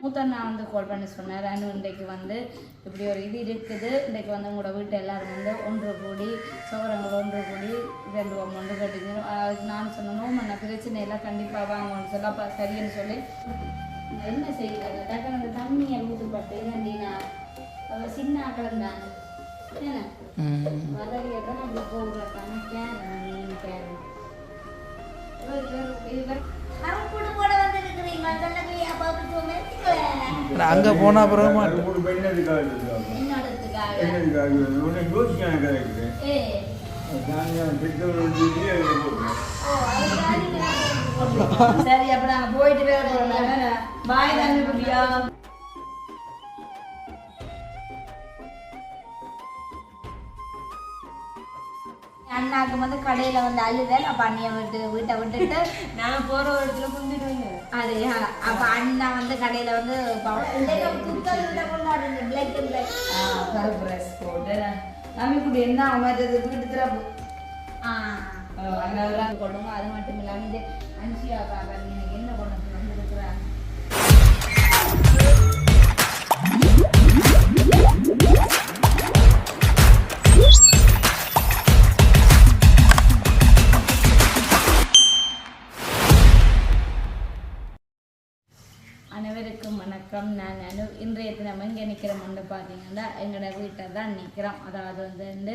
மூத்தண்ணா வந்து கால் பண்ணி சொன்னார். அனு இன்றைக்கு வந்து இப்படி ஒரு இது இருக்குது. இன்றைக்கு வந்து உங்களோட வீட்டு எல்லாரும் வந்து ஒன்று கூடி சோகரங்கள் ஒன்று கூடி ரெண்டு ஒன்று கட்டிங்க. நான் சொன்னோம் நான் பிரச்சனை எல்லாம் கண்டிப்பாக வாங்கன்னு சொல்ல. அப்போ சரின்னு சொல்லி என்ன செய்யறது? டக்குனு அந்த தண்ணியை ஊற்றுப்பட்டு நண்டினா அவள் சின்ன ஆக்கள் தாங்க என்ன வதறியை தான் அப்படி போடுறதான கேரன் கேரன் அங்கே போனால் அப்புறமா. சரி அப்ப நாங்க போயிட்டு வேற போறோம். பாய் தம்பி அண்ணாக்கு வந்து கடையில வந்து அழுதல் அப்ப அண்ணிய விட்டு வீட்டை விட்டுட்டு நான் போற ஒரு இடத்துல புரிஞ்சுடுவீங்க அது அப்ப அண்ணா வந்து கடையில வந்து ட்ரெஸ் போட்டு நம்பி குட்டி என்ன அவன் வீட்டு திறப்பு அது மட்டும் இல்லாம இது நிற்கிறோம்னு பார்த்தீங்கன்னா எங்களோட வீட்டை தான் நிற்கிறோம் அதாவது வந்து வந்து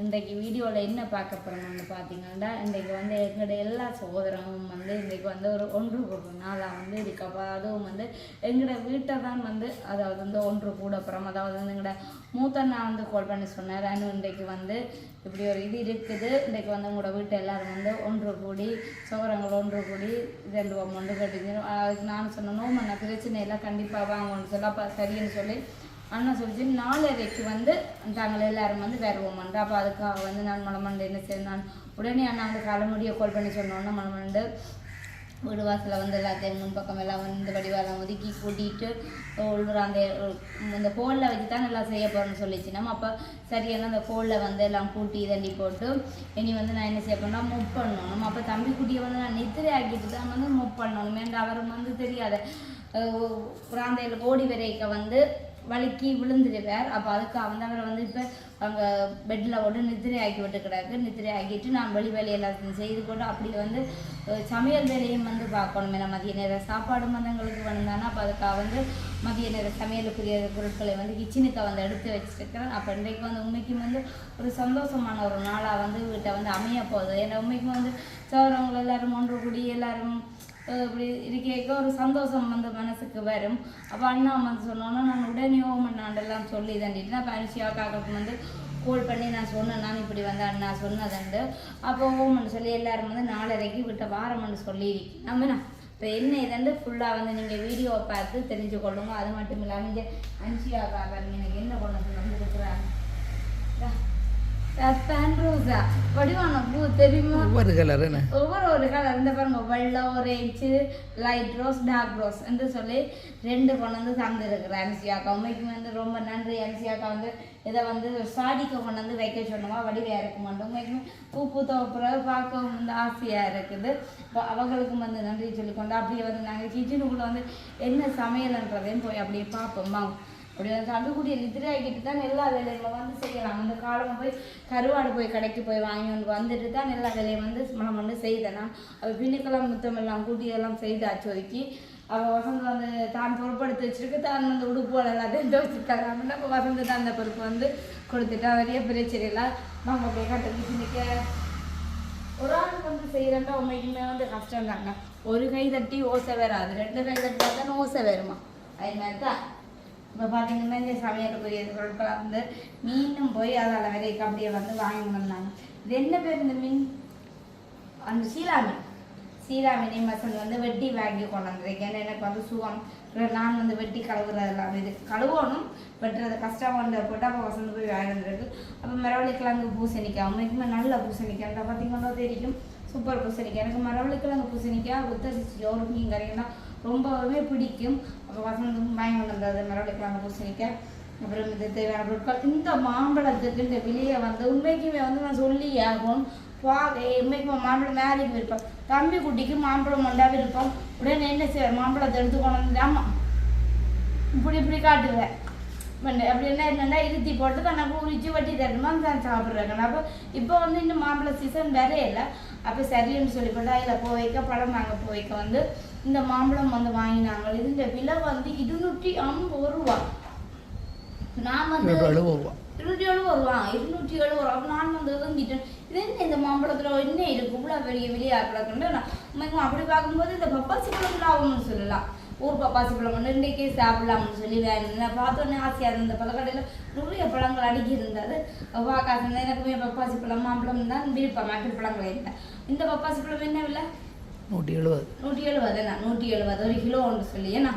இன்றைக்கு வீடியோவில் என்ன பார்க்க போகிறோம்னு பார்த்தீங்கன்னா இன்றைக்கு வந்து எங்களுடைய எல்லா சகோதரமும் வந்து இன்றைக்கு வந்து ஒரு ஒன்று கூடும். நாளாக வந்து இருக்கு அதுவும் வந்து எங்களோட வீட்டை தான் வந்து அதாவது வந்து ஒன்று கூட போகிறோம் அதாவது வந்து எங்களோட மூத்தண்ணா வந்து கால் பண்ணி சொன்னார். அனு இன்றைக்கு வந்து இப்படி ஒரு இது இருக்குது. இன்றைக்கு வந்து உங்களோட வீட்டை எல்லாரும் வந்து ஒன்று கூடி சோகரங்கள் ஒன்று கூடி ரெண்டு ஒன்று கட்டிங்க அதுக்கு நான் சொன்னோம் நான் பிரச்சனை எல்லாம் கண்டிப்பாக வாங்கன்னு சொல்லி. அப்போ சரின்னு சொல்லி அண்ணன் சொல்லிச்சு நாலரைக்கு வந்து தாங்கள் எல்லாரும் வந்து வருவோம்ன்ற அப்போ அதுக்காக வந்து நான் மலமண்டு என்ன செய்ய நான் உடனே அண்ணா வந்து காலமுடிய கால் பண்ணி சொன்னோன்னா மலமண்டு வீடு வாசலில் வந்து எல்லாத்தையும் முன்பக்கம் எல்லாம் வந்து வடிவாலாம் ஒதுக்கி கூட்டிகிட்டு உள்ள அந்த இந்த கோலில் வச்சு தான் எல்லாம் செய்ய போகிறோம்னு சொல்லிச்சு. நம்ம அப்போ சரியான அந்த கோலில் வந்து எல்லாம் கூட்டி தண்ணி போட்டு இனி வந்து நான் என்ன செய்ய போனால் மூவ் பண்ணணும். அப்போ தம்பி குட்டியை வந்து நான் நித்திரை ஆக்கிட்டு தான் வந்து மூவ் பண்ணணும். ஏன்டா அவரும் வந்து தெரியாத. பிராந்தையில் ஓடி வரைக்க வந்து வழுக்கி விழுந்துடுவார். அப்போ அதுக்காக அவன் அவரை வந்து இப்போ அங்கே பெட்டில் போட்டு நித்திரை ஆக்கி விட்டு கிடக்கு. நித்திரை ஆக்கிட்டு நான் வெளி வேலை எல்லாத்தையும் செய்து கொண்டு அப்படி வந்து சமையல் வேலையும் வந்து பார்க்கணும். ஏன்னா மதிய நேர சாப்பாடு மந்தங்களுக்கு வந்தானா அப்போ அதுக்காக வந்து மதிய நேர சமையலுக்குரிய பொருட்களை வந்து கிச்சனுக்கு வந்து எடுத்து வச்சுருக்கிறேன். அப்போ இன்றைக்கு வந்து உண்மைக்கும் வந்து ஒரு சந்தோஷமான ஒரு நாளாக வந்து வீட்டை வந்து அமைய போகுது. ஏன்னா உண்மைக்கும் வந்து சோறவங்க எல்லாரும் ஒன்று கூடி எல்லோரும் இப்படி இருக்க ஒரு சந்தோஷம் வந்து மனசுக்கு வரும். அப்போ அண்ணா வந்து சொன்னோன்னா நான் உடனே ஓம் அண்ணாண்டெல்லாம் சொல்லி தண்டிட்டு நான் பரிசியா வந்து கோல் பண்ணி நான் சொன்னேன். நான் இப்படி வந்து அண்ணா சொன்னதுண்டு. அப்போ ஓமன் சொல்லி எல்லாரும் வந்து நாலரைக்கு விட்ட வாரம்னு சொல்லியிருக்கேன். நம்மனா இப்போ என்ன இதுண்டு ஃபுல்லாக வந்து நீங்கள் வீடியோவை பார்த்து தெரிஞ்சு கொள்ளுங்க அது மட்டும் இல்லாமல் இங்கே அன்ஷியாக்காக எனக்கு என்ன கொண்டு வந்து வந்துருக்குறாங்க பேன் ரோஸா வடிவான பூ தெரியுமா ஒவ்வொரு கலர் என்ன? ஒவ்வொரு ஒரு கலர் இந்த பாருங்க வெள்ளை orange light rose dark rose என்று சொல்லி ரெண்டு கொண்டு வந்து தந்துருக்குறேன் அன்சியாக்கா. உண்மைக்கு வந்து ரொம்ப நன்றி அன்சியாக்கா வந்து இதை வந்து சாடிக்கு கொண்டு வந்து வைக்க சொன்னோமா வடிவையாக இருக்க மாட்டோம் உண்மைக்குமே பூ பூத்த பிறகு பார்க்கவும் வந்து ஆசையாக இருக்குது. இப்போ அவங்களுக்கும் வந்து நன்றி சொல்லிக்கொண்டு அப்படியே வந்து நாங்கள் கிச்சனுக்குள்ளே வந்து என்ன சமையல்ன்றதையும் போய் அப்படியே பார்ப்போம். வாங்க. அப்படி அந்த கண்டுக்கூடிய நிதிரை தான் எல்லா வேலைகளை வந்து செய்யலாம். அந்த காலம் போய் கருவாடு போய் கடைக்கு போய் வாங்கி வந்து வந்துட்டு தான் எல்லா வேலையும் வந்து மனம் வந்து செய்தனா. அவள் பின்னுக்கெல்லாம் முத்தம் எல்லாம் கூட்டியெல்லாம் செய்து செய்தாச்சு ஒதுக்கி அவள் வசந்த் வந்து தான் பொறுப்படுத்தி வச்சிருக்கு. தான் வந்து உடுப்போல் எல்லாத்தையும் துவச்சிருக்காங்க அப்படின்னா அப்போ வசந்த் தான் அந்த பொறுப்பு வந்து கொடுத்துட்டா நிறைய பிரச்சனை இல்லை. நம்ம போய் கட்டுறது பின்னிக்க ஒரு ஆளுக்கு வந்து செய்கிறேன்டா உண்மைக்குமே வந்து கஷ்டம் தாங்க ஒரு கை தட்டி ஓசை வராது. ரெண்டு கை தட்டினா தான் ஓசை வருமா? அது மாதிரி தான் இப்போ பார்த்தீங்கன்னா இந்த சமையலுக்குரிய பொருட்களை வந்து மீண்டும் போய் அதால் வரைக்கும் அப்படியே வந்து வாங்கி வந்தாங்க இது என்ன பேர் இந்த மீன்? அந்த சீலாமீன் மீன் சீலா மசன் வந்து வெட்டி வாங்கி கொண்டு வந்திருக்கேன் ஏன்னா எனக்கு வந்து சுகம். நான் வந்து வெட்டி கழுவுறதெல்லாம் இது கழுவணும். வெட்டுறது கஷ்டம் வந்து போட்டு அப்போ வசந்து போய் வாங்கி வந்திருக்கு அப்போ மரவள்ளிக்கிழங்கு பூசணிக்காய். உண்மைக்குமே நல்ல பூசணிக்காய். பார்த்தீங்கன்னா தெரியும். சூப்பர் பூசணிக்காய். எனக்கு மரவள்ளிக்கிழங்கு பூசணிக்காய் உத்தரிசி ஒரு மீன் ரொம்பவே பிடிக்கும். அப்போ வசந்தம் வாங்கி கொண்டு வந்தது மரவள்ளிக்கிழங்கு பூசணிக்காய் அப்புறம் இது தேவையான பொருட்கள் இந்த மாம்பழத்துக்கு இந்த விலையை வந்து உண்மைக்குமே வந்து நான் சொல்லி ஆகும் வா உண்மைக்கு மாம்பழம் மேலேக்கு விருப்பம். தம்பி குட்டிக்கு மாம்பழம் மண்டா விருப்பம். உடனே என்ன செய்வார் மாம்பழத்தை எடுத்து கொண்டு வந்து ஆமாம் இப்படி இப்படி காட்டுவேன் அப்படி என்ன என்னன்னா இருத்தி போட்டு தனக்கு உரிச்சு வட்டி தரணுமா? தான் சாப்பிட்றாங்க அப்போ இப்போ வந்து இன்னும் மாம்பழ சீசன் வேற இல்லை. அப்போ சரின்னு சொல்லி போட்டு அதில் போய் வைக்க பழம் வாங்க போய் வைக்க வந்து இந்த மாம்பழம் வந்து வாங்கினாங்க. இதுன்ற விலை வந்து இருநூற்றி ஐம்பது ரூபா. நான் வந்து இருநூற்றி எழுபது ரூபா. இருநூற்றி எழுபது ரூபா. நான் வந்து வாங்கிட்டேன் இது என்ன இந்த மாம்பழத்தில் என்ன இருக்கு? இவ்வளோ பெரிய வெளியே கிடக்குன்னு நான் அப்படி பார்க்கும்போது இந்த பப்பாசி பழம் லாபம்னு சொல்லலாம். ஊர் பப்பாசி பழம் ஒன்று இன்றைக்கே சாப்பிடலாம்னு சொல்லி நான் பார்த்தோன்னே ஆசையாக இருந்த பழக்கடையில் நிறைய பழங்கள் அடுக்கி இருந்தது. பார்க்காத எனக்குமே பப்பாசி பழம் மாம்பழம் தான் விருப்பம் மாட்டு பழங்கள் இல்லை இந்த பப்பாசி பழம் என்ன விலை? நூற்றி எழுபது. நூற்றி எழுபது என்ன? நூற்றி எழுபது ஒரு கிலோ ஒன்று சொல்லி என்ன?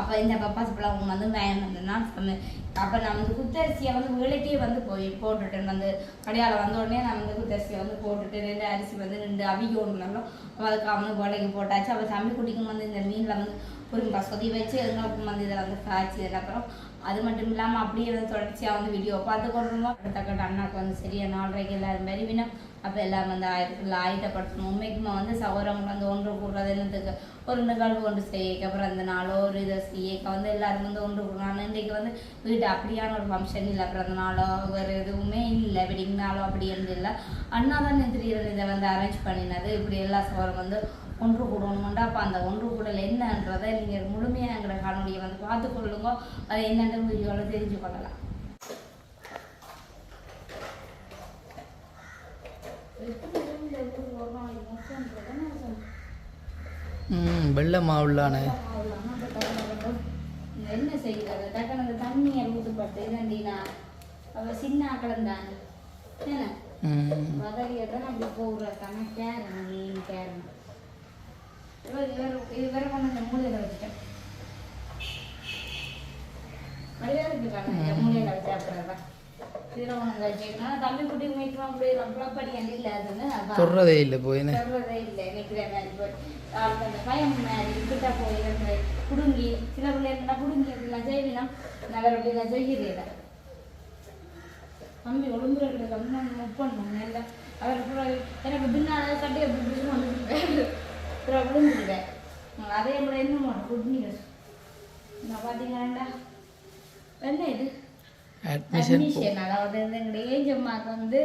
அப்போ இந்த பப்பாசி பழம் வந்து வேன் வந்து நான் சொன்னேன். அப்போ நான் வந்து குத்தரிசியை வந்து வேலைக்கே வந்து போய் போட்டுட்டேன். வந்து கடையால் வந்த உடனே நான் வந்து குத்தரிசியை வந்து போட்டுட்டு ரெண்டு அரிசி வந்து ரெண்டு அவிக ஒன்றுனாலும் அதுக்கு வந்து வேலைக்கு போட்டாச்சு. அப்போ தம்பி குட்டிக்கும் வந்து இந்த மீனில் வந்து பொறுங்கா சொதி வச்சு எங்களுக்கும் வந்து இதில் வந்து காய்ச்சி அப்புறம் அது மட்டும் இல்லாமல் அப்படியே வந்து தொடர்ச்சியாக வந்து வீடியோ பார்த்து கொண்டிருந்தோம். அடுத்தக்கட்ட அண்ணாக்கு வந்து சரியா நாலரைக்கு எல்லாரும் மெருவினா அப்போ எல்லாம் வந்து ஆயிரத்துல ஆயுதப்படுத்தணும் உண்மைக்குமா வந்து சகோதரங்க வந்து ஒன்று கூடுறது என்னத்துக்கு? ஒரு நிகழ்வு ஒன்று செய்யக்கு அப்புறம் அந்த நாளோ ஒரு இதை செய்யக்க வந்து எல்லாரும் வந்து ஒன்று கூடுறாங்க இன்றைக்கு வந்து வீட்டு அப்படியான ஒரு ஃபங்க்ஷன் இல்லை. பிறந்த நாளோ வேறு எதுவுமே இல்லை. வெட்டிங் நாளோ அப்படி இருந்து இல்லை. அண்ணா தான் திடீர்னு இதை வந்து அரேஞ்ச் பண்ணினது. இப்படி எல்லா சகோதரம் வந்து ஒன்று கூடணுமெண்டா? அப்போ அந்த ஒன்று கூடல் என்னன்றதை நீங்கள் முழுமையாக எங்களை காணொலியை வந்து பார்த்து கொள்ளுங்க. அது என்னன்ற வீடியோவில் தெரிஞ்சு கொள்ளலாம். வெள்ளை மாவுள்ளானே. என்ன செய்கிறது? டக்குனு அந்த தண்ணியை ஊற்றுப்பட்டு இதண்டினா அவ சின்ன ஆக்களந்தான் என்ன? ம். வதவியதான் அப்படி போடுறதான கேரணும் மீன் கேரணும் இவர் இவரை கொண்டு அந்த மூலையில் வச்சுட்டேன். மூலையில் வச்சு ரொம்ப படி இல்லை சொல்கிறதே இல்லை சொல்றதே நிக்கிற மாதிரி போய். அந்த பயம் மாதிரி கிட்ட போய் குடுங்கி சில பிள்ளைங்க குடுங்கி அப்படிலாம் செய்வினா நகர் அப்படிலாம் செய்கிறீங்க தம்பி ஒழுங்குறது வந்து நான் மூவ் பண்ணணும் இல்லை அவர் அப்புறம் எனக்கு பின்னால கட்டி அப்படி வந்துட்டு விழுந்துருவேன் அதே போல என்ன பண்ணும் குட்னிகள் நான் பார்த்தீங்கன்னா என்ன இது? அட்மிஷன் அதாவது எங்களுடைய ஏஜ் அம்மாவுக்கு வந்து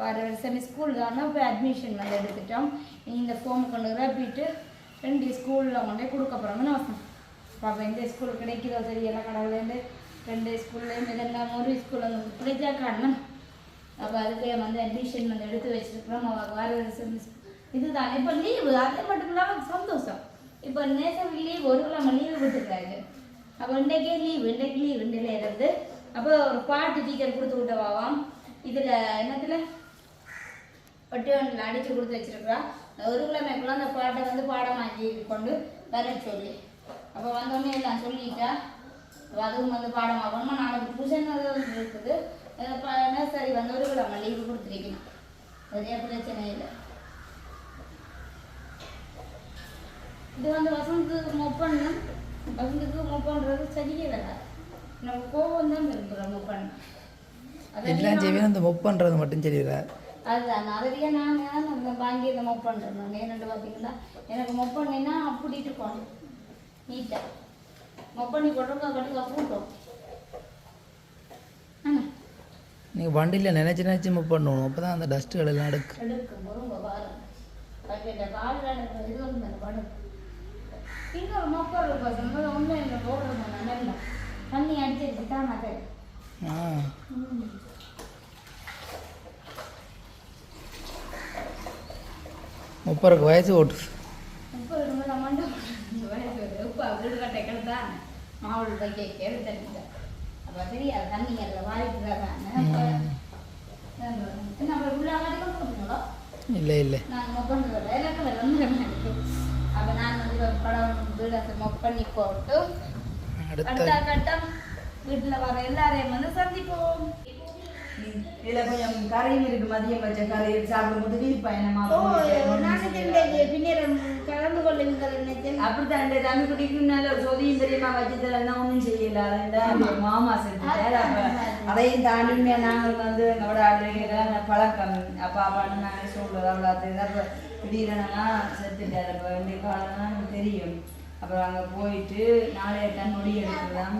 வர வருஷம் ஸ்கூல் தானே போய் அட்மிஷன் வந்து எடுத்துட்டோம். இந்த ஃபார்ம் கொண்டு ரப்பிட்டு ரெண்டு ஸ்கூலில் கொண்டு போய் கொடுக்க போகிறோம்னு அவசரம்? பாப்பா எந்த ஸ்கூல் கிடைக்குதோ தெரியல கடவுளேருந்து ரெண்டு ஸ்கூல்லேயும் இதெல்லாம் ஒரு ஸ்கூல் வந்து பிள்ளைஜா காரணம்? அப்போ அதுக்கு வந்து அட்மிஷன் வந்து எடுத்து வச்சிருக்கிறோம். அவ வர வருஷம் இதுதான். இப்போ லீவு அது மட்டும் இல்லாமல் சந்தோஷம். இப்போ நேசம் லீவ் ஒரு கிழமை லீவு கொடுத்துருக்காங்க அப்போ இன்றைக்கே லீவு இன்றைக்கு லீவ் இன்றையில இருந்து அப்போ ஒரு பாட்டு டீச்சர் கொடுத்து விட்டவாவாம். இதில் என்னத்தில் ஒட்டி அடித்து கொடுத்து வச்சிருக்கிறா. ஒரு கிழமைக்குள்ள அந்த பாட்டை வந்து பாடமாக்கி கொண்டு வர சொல்லி. அப்போ வந்தோடனே எல்லாம் சொல்லிட்டா. அதுவும் வந்து பாடமாகணுமா நாளைக்கு பூஜன் இருக்குது. சரி வந்து ஒரு கிழமை லீவு கொடுத்துருக்கணும். அதே பிரச்சனை இல்லை. இது வந்து வசந்துக்கு மூவ் பண்ணணும் வசந்துக்கு மூவ் பண்ணுறது சரியே வராது. நம்ம கோவம் தான் விரும்புகிறோம் மூவ் பண்ண எல்லாம் செய்வேன் அந்த முப் பண்ணுறது மட்டும் சரியில்லை. அதுதான். அதுலேயே நான் அந்த வாங்கி இதை மூவ் பண்ணுறேன் நான் என்னென்னு பார்த்தீங்கன்னா எனக்கு மூவ் பண்ணினா அப்படிட்டு போகணும் நீட்டாக மூவ் பண்ணி போட்டோம். கட்டுக்க கூட்டம் நீங்கள் வண்டியில் நினச்சி நினச்சி முப் பண்ணணும் அப்போ தான் அந்த டஸ்ட்டுகள் எல்லாம் எடுக்கும். எடுக்கும். முருங்க பாருங்க அந்த படம் இன்னொரு மொக்கர் பசங்க ஒன்றும் இல்லை போடுறது நல்லா. தண்ணி அடிச்சிருச்சு தான் அதை ஆ. முப்பதுக்கு வயசு ஓட்டு கேடு தண்ணிட்டேன் அப்போ தெரியாது தண்ணி அதில் வாரிட்டு தான் என்ன அப்புறம் உள்ள ஆகாட்டிலும் கொடுக்கணுங்களோ இல்லை இல்லை நான் மொக் பண்ணுறது எனக்கு வந்து இருக்கு அப்போ நான் வந்து ஒரு படம் வீடை மொக் பண்ணி போட்டு அடுத்த அடுத்த கட்டம் வீட்டில் வர எல்லாரையும் வந்து சந்திப்போம் இதுல கொஞ்சம் கரையும் இருக்கு மதியம் வச்ச கறி சாப்பிடும்போது வீழ்பயணமா பின்னர் கலந்து கொள்ளுங்கள் அப்படித்தான் இந்த தம்பி குடிக்கும்னால சொதியும் தெரியுமா வச்சதுல ஒன்றும் செய்யல இந்த மாமா செஞ்சுட்டாரு அப்ப அதையும் தாண்டி நாங்கள் வந்து எங்களோட ஆடுகிற பழக்கம் அப்பா அப்பான்னு நாங்கள் சொல்றது அவ்வளோ அப்ப திடீரெனா செத்துட்டாரு அப்போ வேண்டிய காலம் தெரியும் அப்புறம் அங்க போயிட்டு நாளைய தான். நொடி எடுக்கலாம்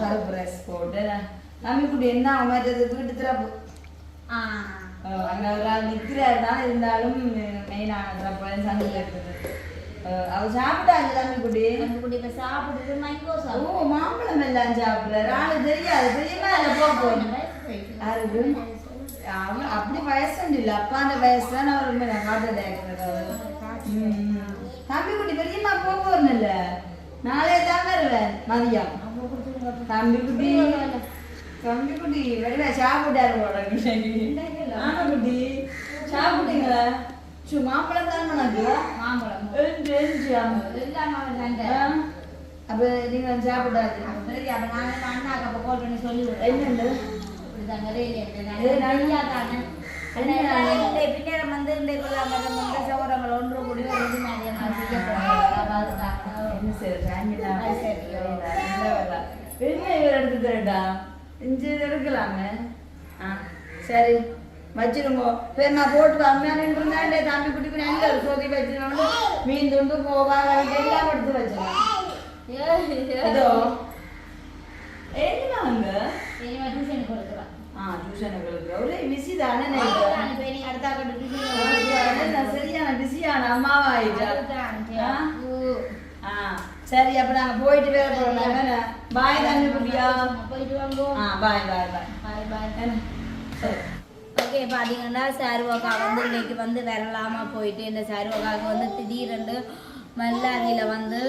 கருப்பு ரைஸ் போட்டு நம்பிக்குடி என்ன அமைச்சது வீட்டு திறப்பு. அங்க ஒரு நிற்கிறாருதான் இருந்தாலும் மெயினான திறப்பு சந்தில் இருக்குது அவர் சாப்பிட்டாங்க நம்பிக்குடி நம்ம குடி இப்ப சாப்பிட்டுட்டு ஓ. மாம்பழம் எல்லாம் சாப்பிடுறாரு. ஆளு தெரியாது. தெரியுமா அதில் போகும் யாருக்கு அவன் அப்படி வயசு இல்லை அப்பாந்த வயசு தான் அவர் ஹார்ட் அட்டாக் தம்பிக்குட்டி பெரியம்மா போகும் இல்ல நாளே தான் வருவேன் மதியம். தம்பிக்குட்டி தம்பிக்குட்டி வெளியில சாப்பிட்டாரு போட ஆமா குட்டி சாப்பிட்டீங்களா? சு மாம்பழம் தான் உனக்கு மாம்பழம். அப்ப நீங்க சாப்பிடாது அப்ப இப்ப அண்ணாக்கு அப்ப பண்ணி சொல்லி. என்னண்டு நல்லா நல்லா பின்னேரம் வந்து இந்த நம்ம சௌரங்கள் ஒன்று கூடி ஒரு இது மாதிரி எல்லாம் செய்ய போறாங்க. அதுதான். என்ன சரி ஃபேமிலி அது சரி. என்ன இவர் எடுத்து தரட்டா இஞ்சி எடுக்கலாமே. ஆ சரி. வச்சிருங்க. பேர் நான் போட்டு அம்மையான இருந்தாண்டே தம்பி குட்டி குட்டி எங்க சோதி வச்சிருந்தோம் மீன் துண்டு போவா எல்லாம் எடுத்து வச்சிருக்கேன் இதோ. என்ன அங்க? டியூஷனுக்கு ஒரே பிஸி தானே சரியான பிஸியான அம்மாவா? சரி. அப்ப நாங்க போயிட்டு வேற போறோம். பாய் குட்டியா போயிட்டு வாங்கோ. ஆ பாய் பாய் பாய். என்ன? சரி. ஓகே பார்த்தீங்கன்னா சாருவாக்கா வந்து இன்னைக்கு வந்து வரலாமா போயிட்டு இந்த சாருவாக்காவுக்கு வந்து திடீரென்று மல்லாரியில் வந்து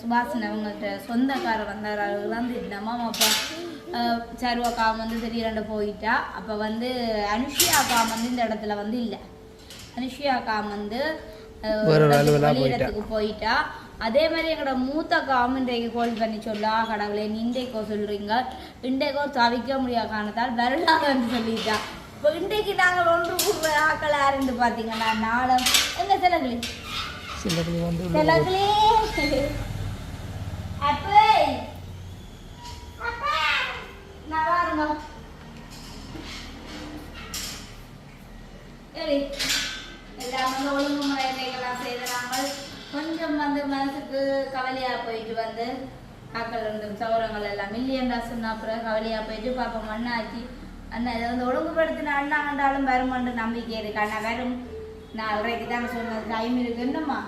சுபாஷன் அவங்கள்ட்ட சொந்தக்கார வந்தார். அவர்களாம் திட்டினமா அப்போ சாருவாக்கா வந்து திடீரென்று போயிட்டா. அப்போ வந்து அனுஷியா அக்கா வந்து இந்த இடத்துல வந்து இல்லை. அனுஷியா அக்கா வந்து. வெளியிடத்துக்கு போயிட்டா. அதே மாதிரி எங்களோட மூத்த அக்காவும் இன்றைக்கு கால் பண்ணி சொல்லா கடவுளே இன்றைக்கோ சொல்றீங்க. இன்றைக்கோ தவிக்க முடியாத காரணத்தால் வரலாம்னு சொல்லிட்டா. இப்போ இன்றைக்கு நாங்கள் ஒன்று ஆக்கள் யாருன்னு பார்த்தீங்கன்னா நாளம் எங்க செலகுலி சிலருக்கு வந்து ஆக்கள் ரெண்டு சௌரங்கள் எல்லாம் மில்லியன்டா சொன்ன அப்புறம் கவலையாக போயிட்டு பாப்போம். அண்ணாச்சி அண்ணா இதை வந்து ஒழுங்குபடுத்தின அண்ணா கண்டாலும் வருமான்னு நம்பிக்கை இருக்கு. அண்ணா வரும். நான் நாலரைக்கு தான் சொன்னது டைம் இருக்கு. என்னம்மா?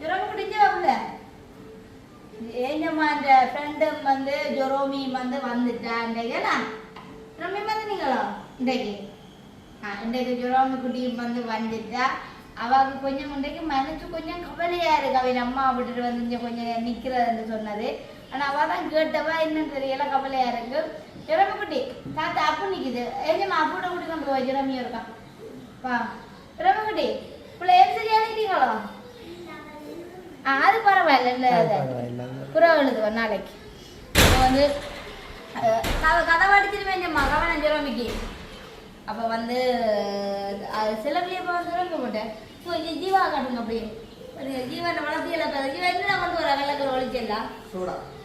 ஜுரம் குடிச்சு ஏஞ்சம்மா இந்த ஃப்ரெண்டும் வந்து ஜொரோமியும் வந்து வந்துட்டா. இன்றைக்கு ரம்மி வந்துட்டீங்களா இன்றைக்கு? ஆ இன்றைக்கு ஜொரோமி குட்டியும் வந்து வந்துட்டா. அவளுக்கு கொஞ்சம் இன்றைக்கு மனசு கொஞ்சம் கவலையா இருக்கு. அவன் அம்மா விட்டுட்டு வந்து இங்கே கொஞ்சம் நிற்கிறதுன்னு சொன்னது. ஆனால் அவள் தான் கேட்டவா என்னன்னு தெரியல கவலையா இருக்கு. குட்டி தாத்தா அப்பு நிற்குது ஏஞ்சம்மா அப்புட குட்டி கொண்டு போய் ஜொரோமியும் இருக்கான் வா. ஜொரோமி குட்டி பிள்ளை சரியா நிற்கிறீங்களோ ஆ அது பரவாயில்ல இல்லை. புறா எழுதுவேன் நாளைக்கு. வந்து கதை கதை அடிச்சிட்டு வேண்டியம்மா கவனம் ஜெரோமிக்கு. அப்போ வந்து இப்போ வந்து சொல்ல போட்டேன். இங்கே ஜீவா காட்டுங்க அப்படி பாருங்க, ஜீவனை வளர்த்தி எல்லாம் ஜீவா என்ன கொண்டு வர? வெள்ளக்கர் ஒழிச்செல்லாம்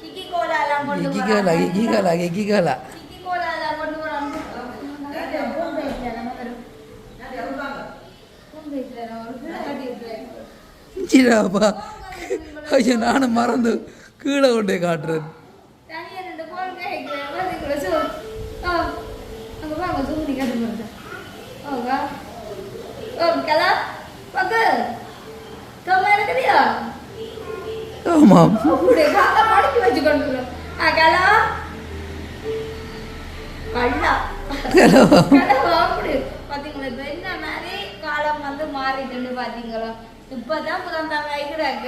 கிக்கி கோலா எல்லாம் கொண்டு எக்கிக்காலா வராங்க. எக்கிக்காலா எக்கிக்காலா கிக்கி கோலா. எல்லாம் கொண்டு இருக்கிறேன் சிராப்பா ஐயோ நானும் மறந்து கீழே கொண்டே காட்டுறேன். தனியா ரெண்டு போன் கேட்கிறேன் வந்து சோ ஆ அங்க வாங்க சூடி கட்டு போறது ஓகா ஓ கலா. பக்கு கம்மா இருக்குதியா காலை மடக்கி வச்சு கொண்டு ஆ கலா கல்லா கலா அப்படி பாத்தீங்களா இப்ப என்ன மாதிரி காலம் வந்து மாறிட்டு பாத்தீங்களா இப்பதான் புதன் தான் வைக்கிறாங்க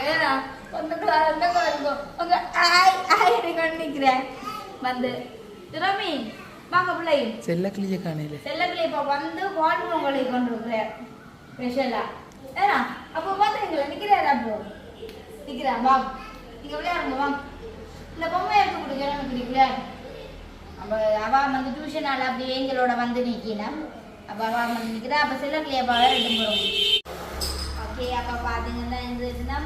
கொஞ்சம் கிளாஸ் இருக்கும் உங்க ஆய் ஆய் கண்டிக்கிறேன் வந்து ரமி வாங்க பிள்ளை செல்ல கிளிய காணையில செல்லக்கிளி இப்ப வந்து வாழ்வு உங்களை கொண்டிருக்கிறேன் ஸ்பெஷலா ஏன்னா அப்போ பாத்துறீங்களா நிக்கிறாரு அப்போ நிக்கிறா வா. நீங்க விளையாடுங்க வா. இந்த பொம்மை எடுத்து கொடுக்க எனக்கு நிக்கல அப்ப அவ வந்து டியூஷன் ஆள் அப்படி எங்களோட வந்து நிக்கினா அப்ப அவ வந்து நிக்கிறா. அப்ப செல்லக்கிளி அப்பா எடுத்து போறோம் ஓகே அப்ப சும்மா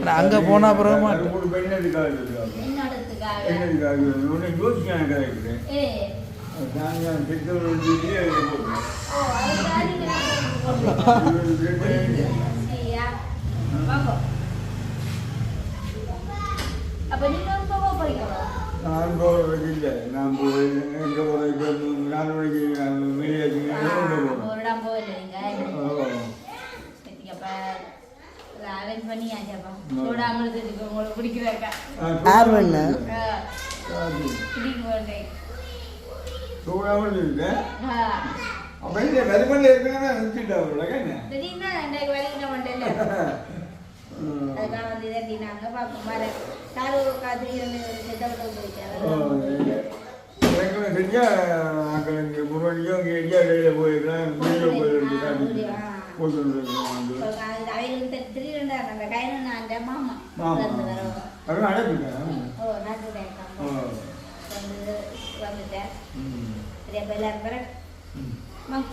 நான் அங்கே போனால் அப்புறம் மாட்டேன். ஒரு பெண்ணதுக்காக நான் போட்டேன் நான் போய் எங்கே போகிறேன் நாலு மணிக்கு நான் வெளியாச்சு போகிறேன் வெறுமனில் இருக்கணும்னா நினச்சிட்டாங்க என்ன? திடீர்னு ரெண்டாயிரம் வரைக்கும் மாட்டேன்ல அதுக்காக வந்து இதை சாரு காத்திரி போயிட்டாங்க தெரிஞ்சா அங்கே இங்கே முன்னாடியோ இங்கே எங்கேயா வெளியில் போயிருக்கலாம் வெளியில் போயிருக்கலாம் அடைப்பிட்டேன்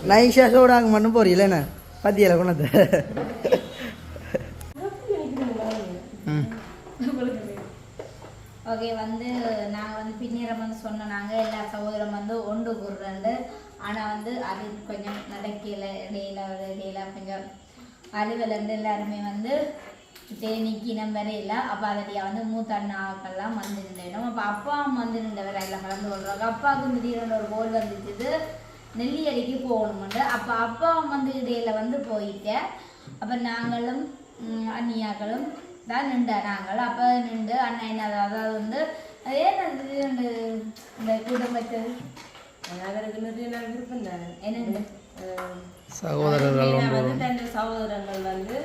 நைஷா சோடாங்க மட்டும் போறீங்களேண்ணா பத்தியில கொண்டாந்து? ம். ஓகே வந்து நாங்கள் வந்து பின்னிரம் வந்து சொன்னோம் நாங்கள் எல்லா சகோதரம் வந்து ஒன்று கூடுறது ஆனால் வந்து அது கொஞ்சம் நடக்கல. இடையில இடையில கொஞ்சம் அலுவலேருந்து எல்லாருமே வந்து தேனிக்கு நம்ம வரையில அப்போ அதடியா வந்து மூத்த அண்ணாக்கெல்லாம் வந்து நின்றோம் அப்போ அப்பா வந்து நின்றவர் எல்லாம் கலந்து கொள்றாங்க அப்பாவுக்கு திடீர்னு ஒரு கோல் வந்துச்சுது நெல்லியடிக்கு போகணுமெண்டு அப்போ அப்பா வந்து இடையில வந்து போயிட்டேன் அப்போ நாங்களும் அண்ணியாக்களும் தான் நின்றா நாங்கள் அப்போ நின்று அண்ணன் என்ன அதாவது வந்து ஏன் இந்த குடும்பத்து? அவருக்கு நிறைய நாள் விருப்பம் தானே? என்னென்ன சகோதரர்கள் வந்து தன் சகோதரங்கள் வந்து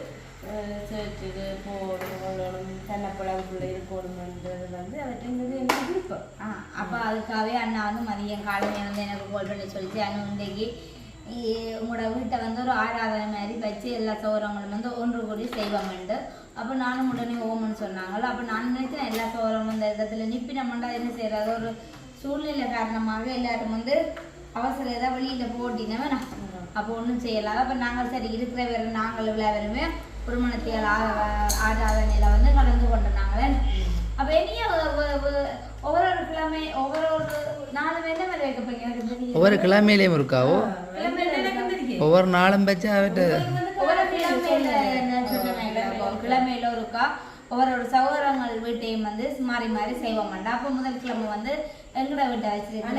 சேர்ச்சுக்கு போகணும் தன்னப்பழகுள்ள இருக்கணும்ன்றது வந்து அவற்றை நிறைய நாள் விருப்பம். ஆ அப்போ அதுக்காகவே அண்ணா வந்து மதியம் காலையில் வந்து எனக்கு கால் பண்ணி சொல்லிச்சு. அண்ணன் இன்றைக்கு உங்களோட வீட்டை வந்து ஒரு ஆராதனை மாதிரி வச்சு எல்லா சௌரங்களும் வந்து ஒன்று கூடி செய்வோம்ண்டு அப்போ நானும் உடனே ஓமன்னு சொன்னாங்களோ அப்போ நான் நினைச்சேன் எல்லா சௌரம் அந்த இடத்துல நிப்பி நம்மண்டா என்ன செய்யறது? ஒரு சூழ்நிலை காரணமாக எல்லாரும் வந்து அவசரம் ஏதாவது வெளியில் போட்டினா வேணாம் அப்போ ஒன்றும் செய்யலாம் அப்போ நாங்கள் சரி இருக்கிற வேறு நாங்கள் விளையாடுமே குருமணத்தியல் ஆராதனையில் வந்து கலந்து கொண்ட நாங்களே அப்போ இனிய ஒவ்வொரு ஒரு கிழமை ஒவ்வொரு ஒரு நாலு என்ன மாதிரி வைக்க. ஒவ்வொரு கிழமையிலையும் இருக்காவோ? ஒவ்வொரு நாளும் வச்சு அவட்ட ஒவ்வொரு கிழமையில என்ன ஒவ்வொரு சகோதரங்கள் வீட்டையும் வந்து மாறி மாறி செய்வோம் மாட்டா அப்போ முதல் கிழமை வந்து எங்கட வீட்டை வச்சிருக்கேன்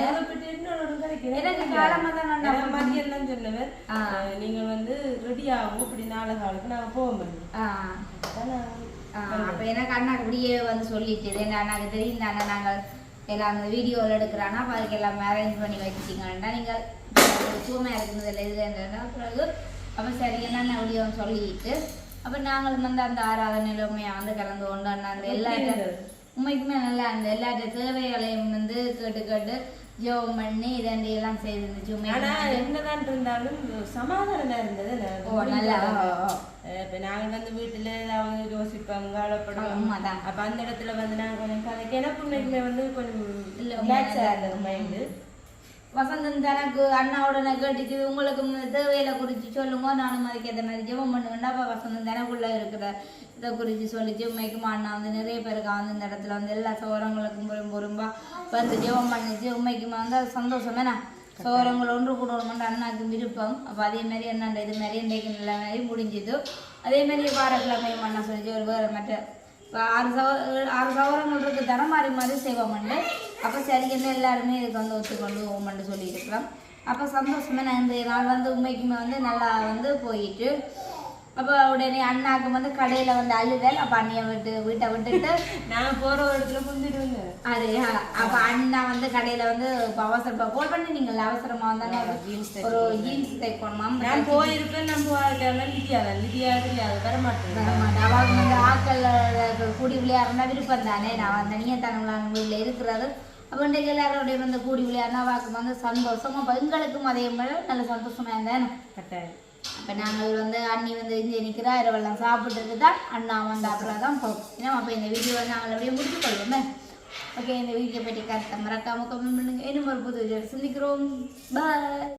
எனக்கு காலமா தான் மதியம் தான். அஹ், நீங்கள் வந்து ரெடி ஆகும். இப்படி நாளை காலுக்கு அதான்? ஆ, அப்ப எனக்கு அண்ணா இப்படியே வந்து சொல்லிட்டு இந்த அண்ணாக்கு தெரியும் அண்ணா நாங்கள் எல்லாம் அந்த வீடியோவில் எடுக்கிறானா? அப்போ அதுக்கு எல்லாம் அரேஞ்ச் பண்ணி வச்சுட்டீங்கன்னா நீங்கள் சூமையாக இருக்குது இல்லை இதுன்றா பிறகு அப்போ சரி என்ன வீடியோ சொல்லிட்டு அப்போ நாங்களும் வந்து அந்த ஆராதனையில் உண்மையாக வந்து கலந்து கொண்டு அண்ணா அந்த எல்லா உண்மைக்குமே நல்லா அந்த எல்லா தேவைகளையும் வந்து கேட்டு கேட்டு ஜோகம் பண்ணி இதண்டி எல்லாம் செய்திருந்துச்சு ஆனா உண்மையாக என்னதான் இருந்தாலும் சமாதானம் இருந்தது. ஓ, நல்லா. இப்ப நாங்க வந்து வீட்டுல யோசிப்போம் கவலைப்படுவோம். உண்மைதான். அப்ப அந்த இடத்துல வந்து நாங்க கொஞ்சம் கதைக்கு எனக்கு உண்மைக்குமே வந்து கொஞ்சம் இல்ல, ரிலாக்ஸா இருந்தது மைண்டு வசந்தன் தனக்கு அண்ணாவோட நகட்டிச்சு உங்களுக்கு தேவையில குறித்து சொல்லுங்க நானும் அதுக்கு ஏற்ற மாதிரி ஜெபம் பண்ணுவேன்டா அப்போ வசந்தன் தனக்குள்ள இருக்கிற இதை குறித்து சொல்லிச்சு. உண்மைக்குமா அண்ணா வந்து நிறைய பேருக்கு வந்து இந்த இடத்துல வந்து எல்லா சோரங்களுக்கும் பொறும் பொறும்பா வந்து ஜெபம் பண்ணிச்சு. உண்மைக்குமா வந்து அது சந்தோஷம் ஏன்னா சோரங்கள் ஒன்று கூடணுமெண்டு அண்ணாக்கு விருப்பம். அப்போ அதே மாதிரி அண்ணாண்ட இது மாதிரி இன்றைக்கு நல்ல மாதிரி முடிஞ்சுது. அதே மாதிரி வாரக்கிழமையும் அண்ணா சொல்லிச்சு ஒரு வேறு மற்ற ஆறு சவ ஆறு சவரங்கள் இருக்கு. தரம் மாறி மாறி செய்வோம்ண்டு அப்போ சரின்னு எல்லாருமே இதுக்கு வந்து ஒத்துக்கொண்டு ஓமண்டு சொல்லியிருக்கிறோம். அப்போ சந்தோஷமே நான் இந்த நாள் வந்து உண்மைக்குமே வந்து நல்லா வந்து போயிட்டு அப்போ உடனே அண்ணாக்கு வந்து கடையில் வந்து அழுதல். அப்போ அண்ணியை விட்டு வீட்டை விட்டுட்டு நான் போற ஒரு இடத்துல முந்திடுவேங்க அது அப்போ அண்ணா வந்து கடையில் வந்து இப்போ அவசரம் இப்போ கால் பண்ணி நீங்கள் அவசரமாக வந்தாங்க ஒரு ஜீன்ஸ் தைக்கணுமாம் நான் போயிருப்பேன் போயிருக்கேன் லிதியா தான் லிதியா தெரியாது வர மாட்டேன் அவங்க வந்து ஆக்கள் கூடி விளையாடுனா விருப்பம் தானே? நான் வந்து தனியத்தனம் வீட்டில் இருக்கிறது. அப்போ இன்றைக்கு எல்லாரோடைய வந்து கூடி விளையாடினா வாக்கு வந்து சந்தோஷம் அப்போ எங்களுக்கும் அதே மாதிரி நல்ல சந்தோஷமா இருந்தேன் கட்டாயம். அப்போ நாங்கள் வந்து அண்ணி வந்து இங்கே நிற்கிறா இரவெல்லாம் சாப்பிட்டுட்டு தான் அண்ணா வந்து அப்புறம் தான் போகும் ஏன்னா அப்போ இந்த வீடியோ வந்து நாங்கள் அப்படியே முடிச்சு கொள்வோமே? ஓகே இந்த வீடியோ பற்றி கருத்தை மறக்காமல் கமெண்ட் பண்ணுங்கள் இன்னும் ஒரு புது வீடியோ சந்திக்கிறோம். பாய்